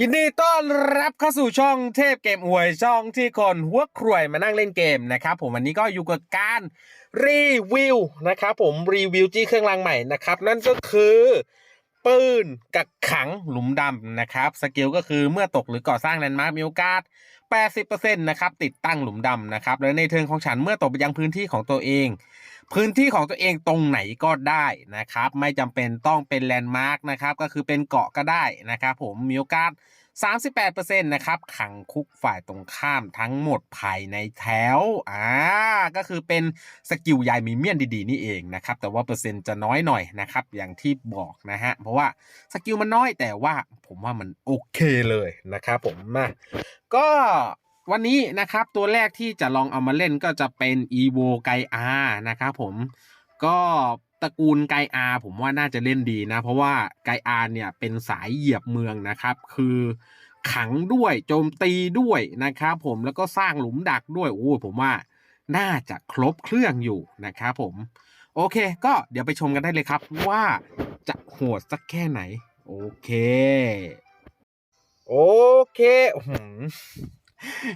ยินดีต้อนรับเข้าสู่ช่องเทพเกมอวยช่องที่คนหัวครวยมานั่งเล่นเกมนะครับผมวันนี้ก็อยู่กับการรีวิวนะครับผมรีวิวจี้เครื่องรางใหม่นะครับนั่นก็คือปืนกักขังหลุมดำนะครับสกิลก็คือเมื่อตกหรือก่อสร้างแลนด์มาร์กมีโอกาส 80%นะครับติดตั้งหลุมดำนะครับและในเทิงของฉันเมื่อตกไปยังพื้นที่ของตัวเอง พื้นที่ของตัวเองตรงไหนก็ได้นะครับ ไม่จำเป็นต้องเป็นแลนด์มาร์กนะครับก็คือเป็นเกาะก็ได้นะครับ ผมมีโอกาส 38%นะครับขังคุกฝ่ายตรงข้ามทั้งหมดภายในแถวอ่าก็คือเป็นสกิลยายมีเมียนดีๆนี่เองนะครับแต่ว่าเปอร์เซ็นต์จะน้อยหน่อยนะครับอย่างที่บอกนะฮะเพราะว่าสกิลมันน้อยแต่ว่าผมว่ามันโอเคเลยนะครับผมมาก็วันนี้นะครับตัวแรกที่จะลองเอามาเล่นก็จะเป็น evo ไกอานะครับผมก็ ตระกูลไกอาผมว่าน่าจะเล่นดีนะ เพราะว่าไกอาเนี่ยเป็นสายเหยียบเมืองนะครับ คือขังด้วยโจมตีด้วยนะครับผมแล้วก็สร้างหลุมดักด้วยโอ้ผมว่าน่าจะครบเครื่องอยู่นะครับผม โอเค ก็เดี๋ยวไปชมกันได้เลยครับว่าจะโหดสักแค่ไหน โอเค โอเค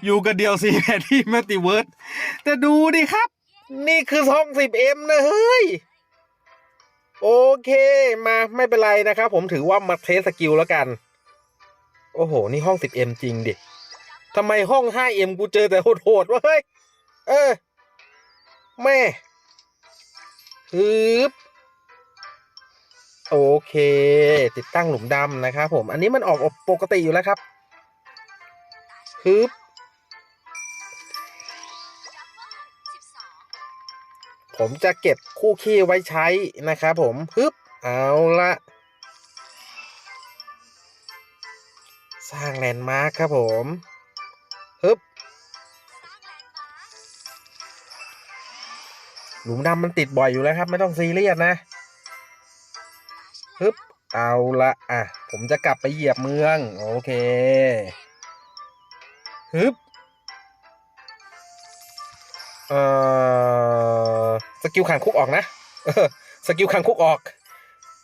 อยู่กับเดียวซีแพที่มัลติเวิร์สแต่ดูดิครับ นี่คือช่องสิบเอ็มนะเฮ้ย โอเคมาไม่เป็นไรนะครับผมถือว่ามาเทสสกิลแล้วกัน โอ้โห นี่ห้อง 10M จริงดิทำไมห้อง 5M กูเจอแต่โหดๆวะเฮ้ย เออ แม่ฮึบโอเค ติดตั้งหลุมดำนะครับผม อันนี้มันออกปกติอยู่แล้วครับฮึบ ผมจะเก็บคู่ขี้ไว้ใช้นะครับผมฮึบเอาละสร้างแลนด์มาร์คครับผมฮึบหลุมดำมันติดบ่อยอยู่แล้วครับ ไม่ต้องซีเรียสนะฮึบเอาละอะ ผมจะกลับไปเหยียบเมือง โอเคฮึบเอ่อ กิลขังคุกออกนะสกิลขังคุกออก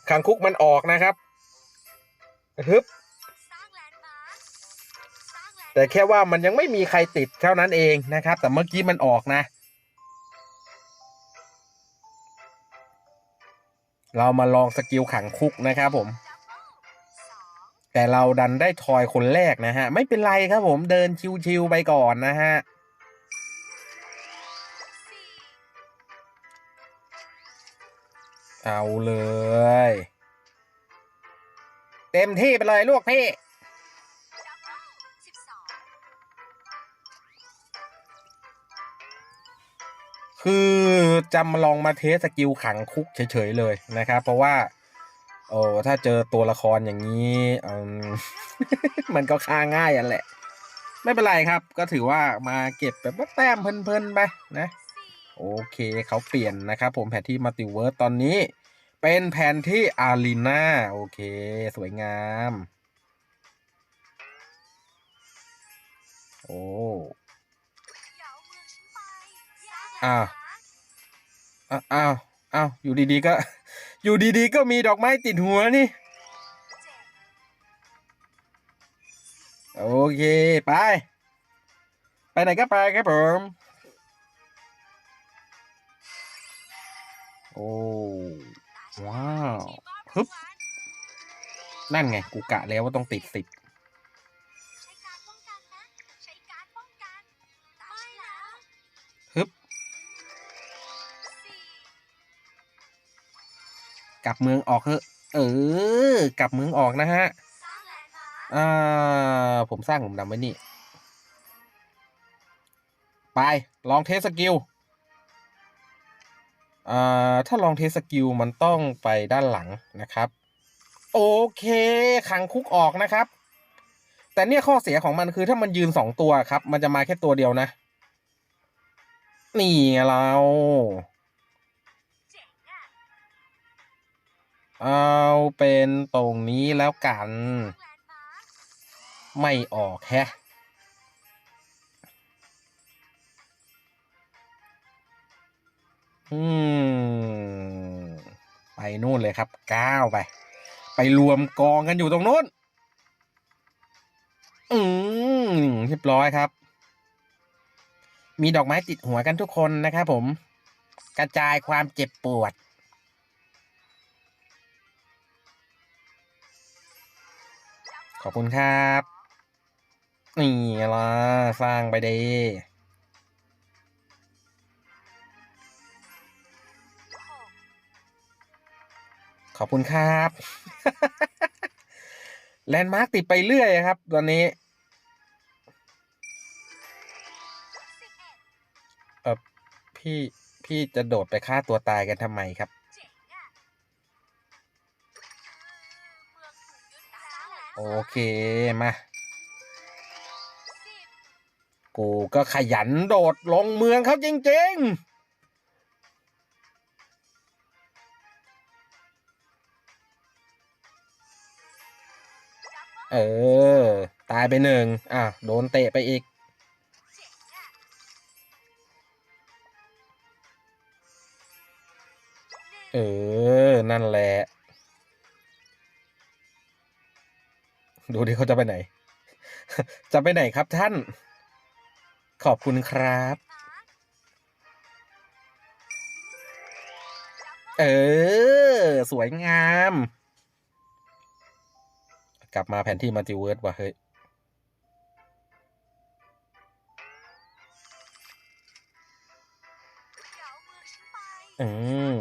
ขังคุกมันออกนะครับฮึบแต่แค่ว่ามันยังไม่มีใครติดเท่านั้นเองนะครับ แต่เมื่อกี้มันออกนะ เรามาลองสกิลขังคุกนะครับผม แต่เราดันได้ทอยคนแรกนะฮะ ไม่เป็นไรครับผมเดินชิวๆไปก่อนนะฮะ เอาเลย เต็มที่ไปเลยลูกพี่คือจะมาลองมาเทสสกิลขังคุกเฉยๆเลยนะครับ เพราะว่า โอ้ถ้าเจอตัวละครอย่างนี้มมันก็ฆ่าง่ายอันแหละ ไม่เป็นไรครับ ก็ถือว่ามาเก็บแบบว่าแต้มเพลินๆไปนะ โอเคเขาเปลี่ยนนะครับผมแผนที่มัลติเวิร์สตอนนี้ เป็นแผนที่อารีนาโอเค สวยงาม โอ้อ้าวอ้าวอ้าวอ้าวอยู่ดีๆก็ อยู่ดีๆก็มีดอกไม้ติดหัวนี่ โอเค ไป ไปไหนก็ไปครับผม โอ้ว้าวฮึบนั่นไง กูกะแล้วว่าต้องติดสิบฮึบกลับเมืองออกเถอะเออ กลับเมืองออกนะฮะอ่าผมสร้างหลุมดำไว้นี่ ไป ลองเทสสกิล ถ้าลองเทสสกิลมันต้องไปด้านหลังนะครับ โอเคขังคุกออกนะครับ แต่เนี่ยข้อเสียของมันคือถ้ามันยืนสองตัวครับ มันจะมาแค่ตัวเดียวนะ นี่เราเอาเป็นตรงนี้แล้วกัน ไม่ออกแฮะ อืมไปนู่นเลยครับก้าวไป ไปรวมกองกันอยู่ตรงนู้น อืมเรียบร้อยครับ มีดอกไม้ติดหัวกันทุกคนนะครับผม กระจายความเจ็บปวดขอบคุณครับ นี่ละสร้างไปดี ขอบคุณครับแลนด์มาร์กติดไปเรื่อยครับ ตอนนี้เออพี่พี่จะโดดไปฆ่าตัวตายกันทำไมครับ โอเค มา กูก็ขยันโดดลงเมืองเขาจริง ๆ เออ ตายไปหนึ่งอะ โดนเตะไปอีก เออ นั่นแหละ ดูดิเขาจะไปไหน จะไปไหนครับท่าน ขอบคุณครับ เออ สวยงาม กลับมาแผนที่มัลติเวิร์สว่ะเฮ้ย อืม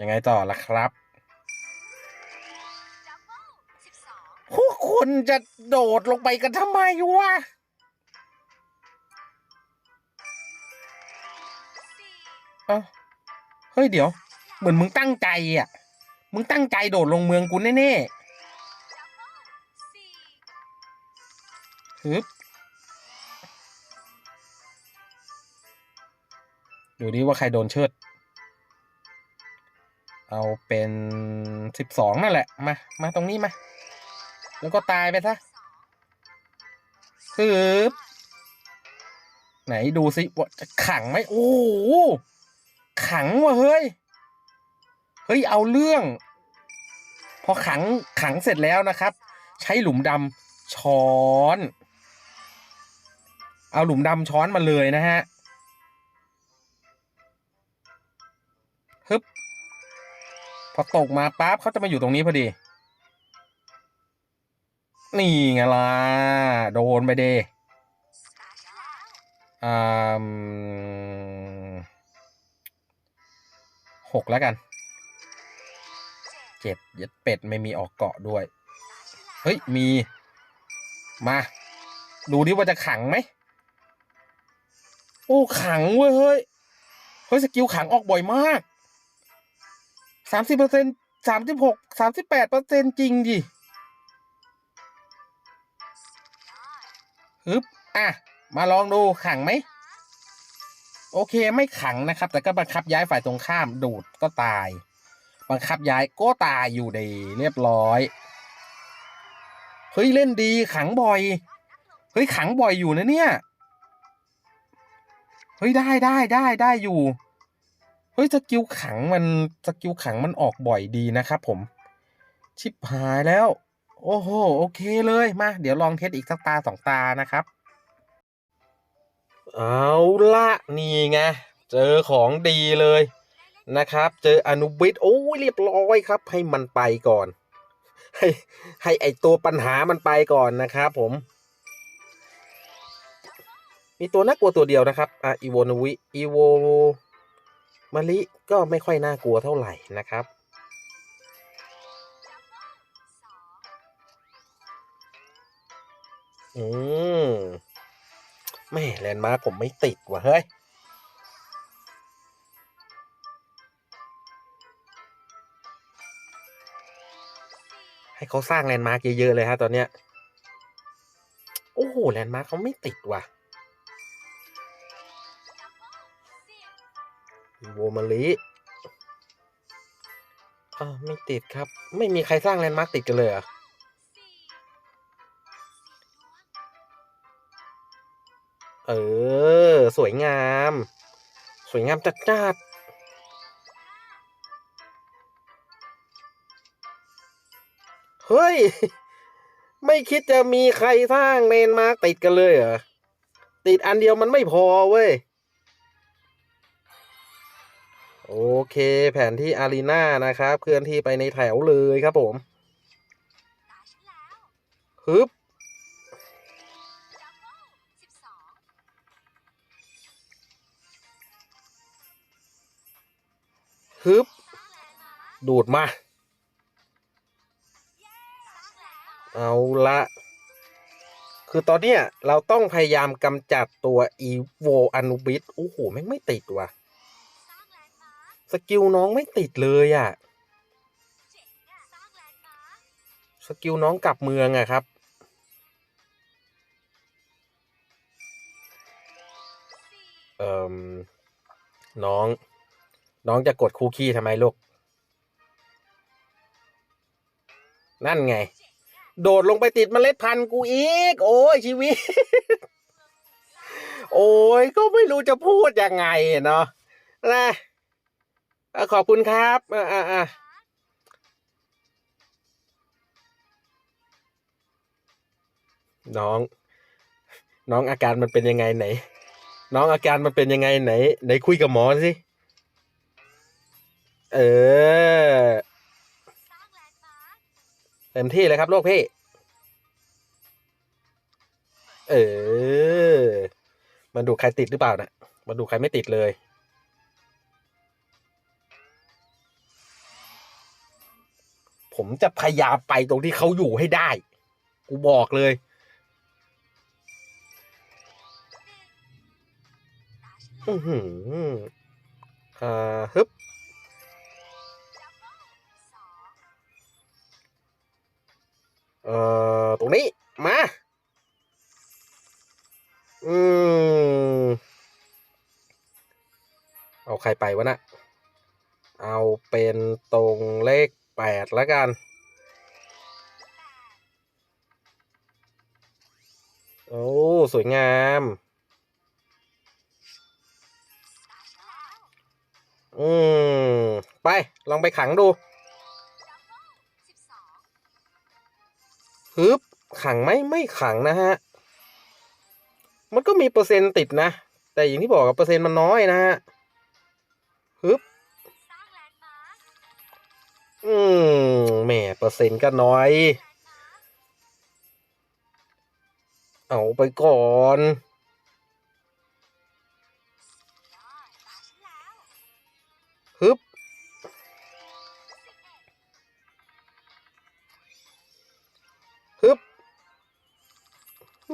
ยังไงต่อล่ะครับพวกคุณจะโดดลงไปกันทำไมวะเอ้า เฮ้ยเดี๋ยว เหมือนมึงตั้งใจอะ มึงตั้งใจโดดลงเมืองกูแน่ๆฮึบดูดิว่าใครโดนเชิด เอาเป็นสิบสองนั่นแหละ มา มาตรงนี้มา แล้วก็ตายไปซะฮึบไหนดูสิว่าจะขังไหมโอ้ ขังว่ะเฮ้ย เฮ้ยเอาเรื่อง พอขังขังเสร็จแล้วนะครับ ใช้หลุมดำช้อน เอาหลุมดำช้อนมาเลยนะฮะฮึบพอตกมาปั๊บเขาจะมาอยู่ตรงนี้พอดี นี่ไงล่ะ โดนไปเดอ่า หกแล้วกันเจ็ดยัดเป็ดไม่มีออกเกาะด้วย เฮ้ย มี มา ดูดิว่าจะขังไหม โอ้ ขังเว้ย เฮ้ย เฮ้ย สกิลขังออกบ่อยมากสามสิบเปอร์เซ็นสามสิบหกสามสิบแปดเปอร์เซ็นจริงดิฮึบอะ มาลองดูขังไหม โอเคไม่ขังนะครับ แต่ก็บังคับย้ายฝ่ายตรงข้ามดูดก็ตาย บังคับย้ายก็ตายอยู่ดีเรียบร้อยเฮ้ยเล่นดีขังบ่อยเฮ้ยขังบ่อยอยู่นะเนี่ยเฮ้ยได้ได้ได้ได้อยู่เฮ้ยสกิลขังมันสกิลขังมันออกบ่อยดีนะครับ ผม ชิบหายแล้ว โอ้โหโอเคเลยมา เดี๋ยวลองเทสอีกสักตาสองตานะครับ เอาละนี่ไง เจอของดีเลยนะครับ เจออนุบิตโอ้ยเรียบร้อยครับ ให้มันไปก่อน ให้ให้ไอตัวปัญหามันไปก่อนนะครับผม มีตัวน่ากลัวตัวเดียวนะครับอะอีโวนวิอีโวมาลิก็ไม่ค่อยน่ากลัวเท่าไหร่นะครับอืม แม่แลนด์มาร์คผมไม่ติดว่ะเฮ้ยให้เขาสร้างแลนด์มาร์กเยอะ ๆ เลยฮะตอนเนี้ย โอ้โหแลนด์มาร์กเขาไม่ติดว่ะโวมาลิอ่าไม่ติดครับ ไม่มีใครสร้างแลนด์มาร์กติดกันเลยอะ เออ สวยงาม สวยงามจัดจ้าดเฮ้ย ไม่คิดจะมีใครสร้างเลนมาร์กติดกันเลยเหรอ ติดอันเดียวมันไม่พอเว้ย โอเค แผนที่อารีนานะครับ เคลื่อนที่ไปในแถวเลยครับผมฮึบ ฮึบ ดูดมา เอาละ คือตอนเนี้ยเราต้องพยายามกำจัดตัวอีโวอนุบิสโอ้โหแม่งไม่ติดว่ะ สกิลน้องไม่ติดเลยอะ่ะ สกิลน้องกลับเมืองอะครับเอ่มน้อง น้องจะกดคูคีทำไมลูก นั่นไง โดดลงไปติดเมล็ดพันธุ์กูอีก โอ้ยชีวิต โอ้ยก็ไม่รู้จะพูดยังไงเนาะนะเอ่อขอบคุณครับอ่าอ่าอ่าน้อง น้องอาการมันเป็นยังไงไหน น้องอาการมันเป็นยังไงไหน ไหนคุยกับหมอสิ เออ เต็มที่เลยครับโลกพี่ เออมาดูใครติดหรือเปล่านะมาดูใครไม่ติดเลย ผมจะพยายามไปตรงที่เขาอยู่ให้ได้ กูบอกเลยอือหืออ่าฮึบ เอ่อตรงนี้มาอืมเอาใครไปวะนะเอาเป็นตรงเลขแปดแล้วกัน โอ้ สวยงามอืม ไป ลองไปขังดู ฮึบขังไหมไม่ขังนะฮะ มันก็มีเปอร์เซ็นต์ติดนะ แต่อย่างที่บอกกับเปอร์เซ็นต์มันน้อยนะฮะฮึบสร้างแลนด์มาร์คอืมแหมเปอร์เซ็นต์ก็น้อย เอาไปก่อน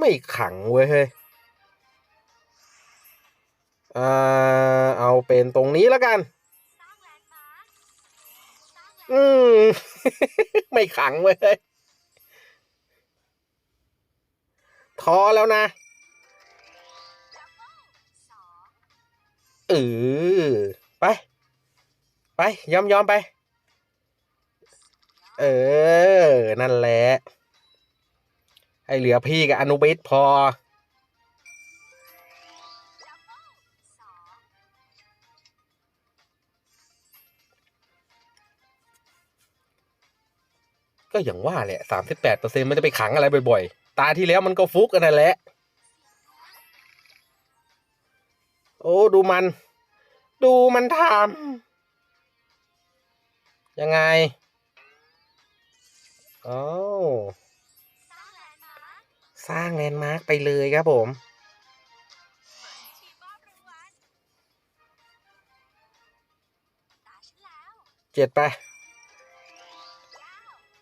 ไม่ขังเว้ยเฮ้ยอ่าเอาเป็นตรงนี้แล้วกัน อืม ไม่ขังเว้ยท้อแล้วนะเองเออไป ไปยอมยอมไป เออ นั่นแหละ ให้เหลือพี่กับอนุบิสพอดับเบิลสอก็อย่างว่าแหละสามสิบแปดเปอร์เซ็นมันจะไปขังอะไรบ่อยๆ ตาที่แล้วมันก็ฟุกกันนั่นแหละ โอ้ ดูมัน ดูมันทำยังไง อ๋อ สร้างแลนด์มาร์กไปเลยครับผม เจ็ดไป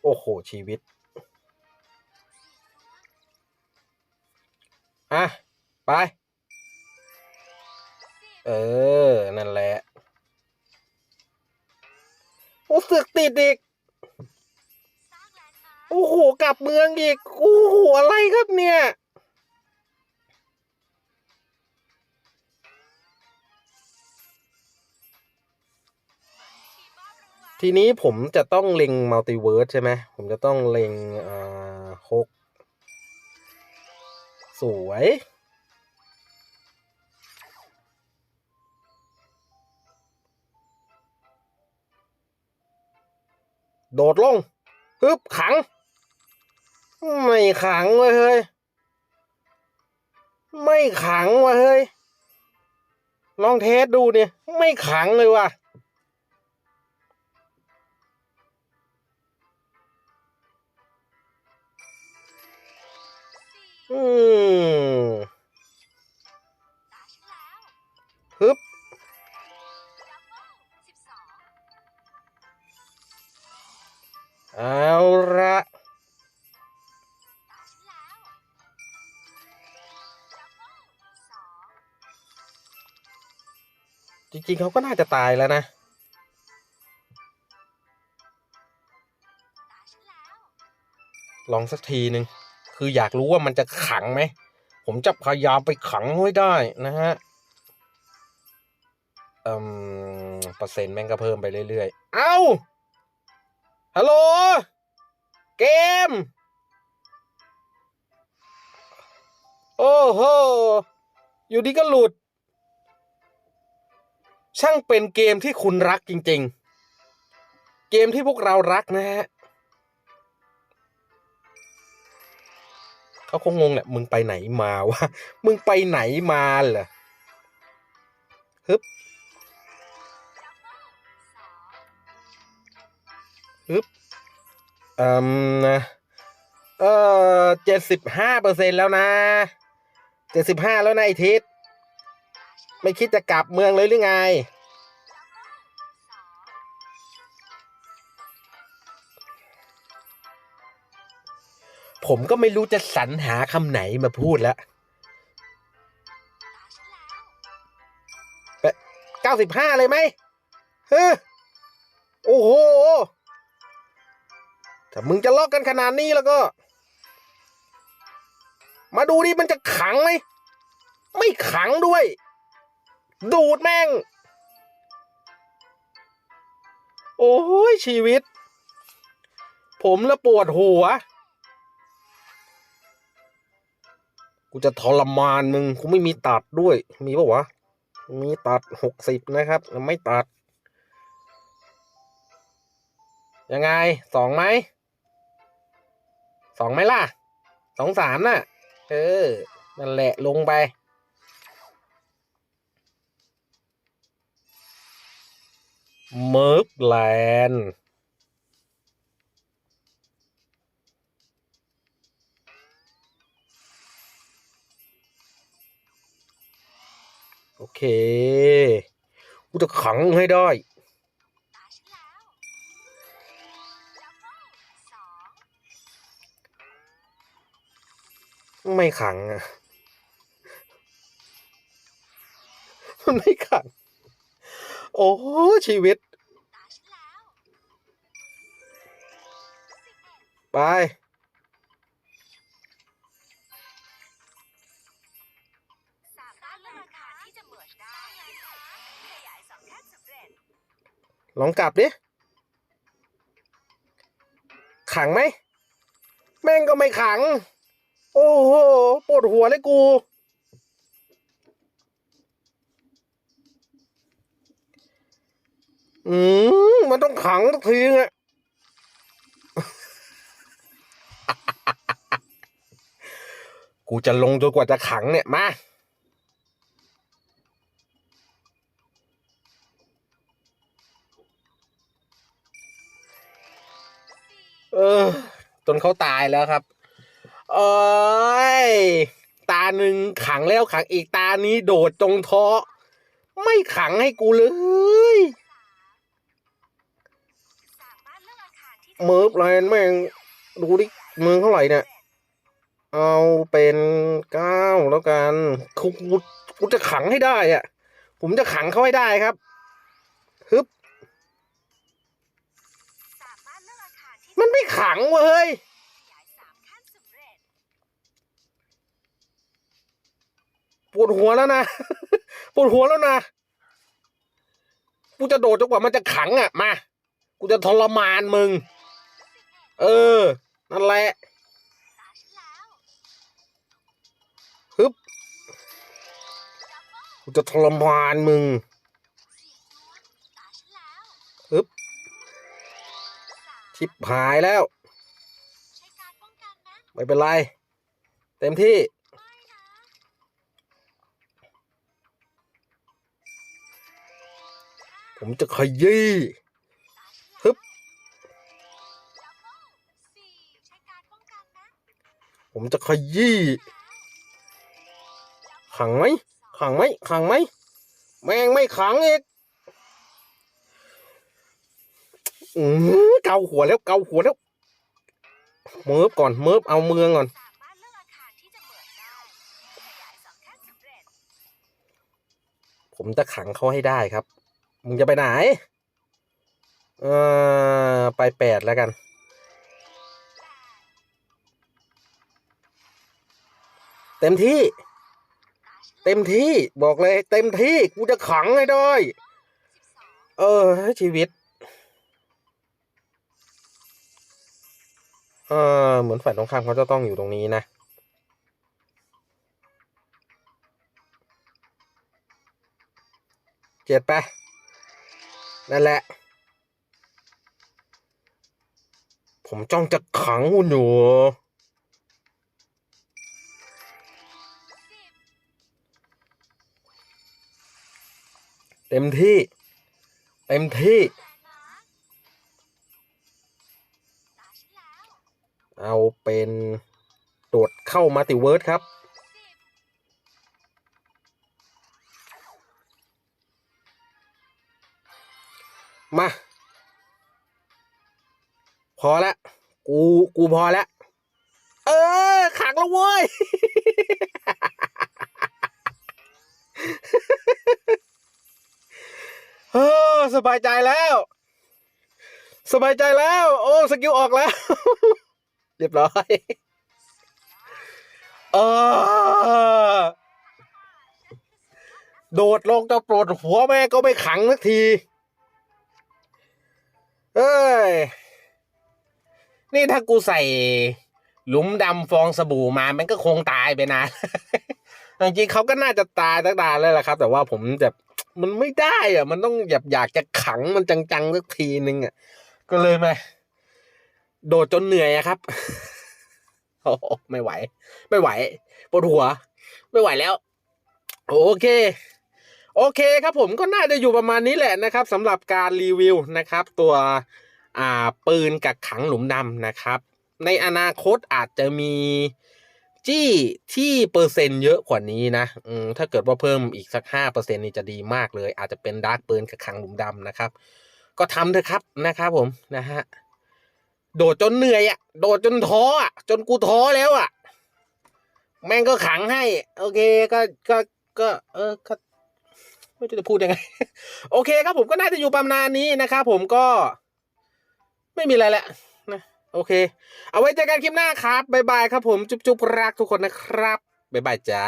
โอ้โห ชีวิต อะ ไป เออ นั่นแหละ โอ้สึกติดอีก โอ้โหกลับเมืองอีกโอ้โหอะไรครับเนี่ยทีนี้ผมจะต้องเล็งมัลติเวิร์สใช่ไหม ผมจะต้องเล็งอ่าฮกสวย โดดลงฮึบขัง ไม่ขังเว้ยเฮ้ย ไม่ขังว่ะเฮ้ย ลองเทสดูเนี่ยไม่ขังเลยว่ะ อืม ริง ๆเขาก็น่าจะตายแล้วนะ ลองสักทีหนึ่งคืออยากรู้ว่ามันจะขังไหม ผมจะพยายามไปขังให้ได้นะฮะเอ่มเปอร์เซ็นต์แม่งก็เพิ่มไปเรื่อยๆ เอ้า ฮัลโหล เกม โอ้โห อยู่ดีก็หลุด ช่างเป็นเกมที่คุณรักจริง ๆ เกมที่พวกเรารักนะฮะเขาคงงงแหละมึงไปไหนมาวะมึงไปไหนมาเหรอฮึบดับเฮึบอ่มนะเออเจ็ดสิบห้าเปอร์เซ็นแล้วนะเจ็ดสิบห้าแล้วนะไอทิศ ไม่คิดจะกลับเมืองเลยหรือไง ผมก็ไม่รู้จะสรรหาคำไหนมาพูดแล้วแล้วเก้าสิบห้าเลยไหมเฮ้อโอ้โห ถ้ามึงจะลอกกันขนาดนี้แล้วก็ มาดูดิมันจะขังไหม ไม่ขังด้วย ดูดแม่ง โอ้ยชีวิต ผมละปวดหัว กูจะทรมานมึง กูไม่มีตัดด้วย มีปะวะ มีตัดหกสิบนะครับ ไม่ตัด ยังไงสองไหม สองไหมล่ะ สองสามน่ะ เออ นั่นแหละลงไป เมิร์กแลนด์โอเค กูจะขังให้ได้ ไม่ขังอะ มันไม่ขัง โอ้โชีวิต ไป สามารถเลือกอาคารที่จะเหมือนได้ขยายสองแท่นสำเร็จลองกลับดิ ขังไหม แม่งก็ไม่ขัง โอ้โหปวดหัวเลยกู อืมมันต้องขังสักทีไงกูจะลงจนกว่าจะขังเนี่ย มา เออ จนเขาตายแล้วครับ โอ้ย ตาหนึ่งขังแล้วขังอีกตานี้โดดจงท้อ ไม่ขังให้กูเลย เมิร์ฟไลน์แม่ง ดูดิเมืองเท่าไหร่เนี่ย เอาเป็นเก้าแล้วกันกูกูจะขังให้ได้อะผมจะขังเขาให้ได้ครับฮึบมันไม่ขังเว้ยปวดหัวแล้วนะปวดหัวแล้วนะกูจะโดดจนกว่ามันจะขังอะมา กูจะทรมานมึง เออ นั่นแหละฮึบกูจะทรมานมึงฮึบชิบหายแล้ว ไม่เป็นไร เต็มที่ผมจะขยี้ ผมจะขยี้ขังไหมขังไหมขังไหมแม่งไม่ขังอีกอือเกาหัวแล้วเกาหัวแล้วเมิบก่อนเมิบเอาเมืองก่อนผมจะขังเขาให้ได้ครับ มึงจะไปไหน เออไปแปดแล้วกัน เต็มที่ เต็มที่บอกเลย เต็มที่กูจะขังให้ได้สิบสองเออชีวิตเออเหมือนฝ่ายตรงข้ามเขาจะต้องอยู่ตรงนี้นะเจ็ดไปนั่นแหละ ผมจ้องจะขังคุณอยู่ เต็มที่ เต็มที่ เอาเป็นโดดเข้ามัลติเวิร์สครับ มา พอละกู กูพอละเออ ขังแล้วเว้ย สบายใจแล้ว สบายใจแล้ว โอ้สกิลออกแล้ว เรียบร้อยเออโดดลงจะปลดหัวแม่ก็ไม่ขังสักทีเอ้ย นี่ถ้ากูใส่หลุมดำฟองสบู่มา มันก็คงตายไปนาน จริงๆเขาก็น่าจะตายตั้งนานแล้วละครับ แต่ว่าผมแบบ มันไม่ได้อะมันต้องอยากอยากจะขังมันจังๆสักทีนึงอะ ก็เลยมาโดดจนเหนื่อยอะครับโอ้ไม่ไหว ไม่ไหวปวดหัว ไม่ไหวแล้ว โอเค โอเคครับผมก็น่าจะอยู่ประมาณนี้แหละนะครับสำหรับการรีวิวนะครับ ตัวอ่าปืนกักขังหลุมดำนะครับ ในอนาคตอาจจะมี จี้ที่เปอร์เซ็นต์เยอะกว่านี้นะถ้าเกิดว่าเพิ่มอีกสักห้าเปอร์เซ็นนี่จะดีมากเลย อาจจะเป็นดาร์กปืนกักขังหลุมดำนะครับ ก็ทำเถอะครับนะครับผมนะฮะโดดจนเหนื่อยอะ่ะ โดดจนท้ออะ่ะ จนกูท้อแล้วอะ่ะ แม่งก็ขังให้ โอเคก็ก็ก็เออก็ไม่รู้จะพูดยังไง โอเคครับผมก็น่าจะอยู่ประมาณนี้นะครับผมก็ ไม่มีอะไรแหละ โอเค เอาไว้เจอกันคลิปหน้าครับ บ๊ายบายครับผม จุ๊บจุ๊บรักทุกคนนะครับ บ๊ายบายจ้า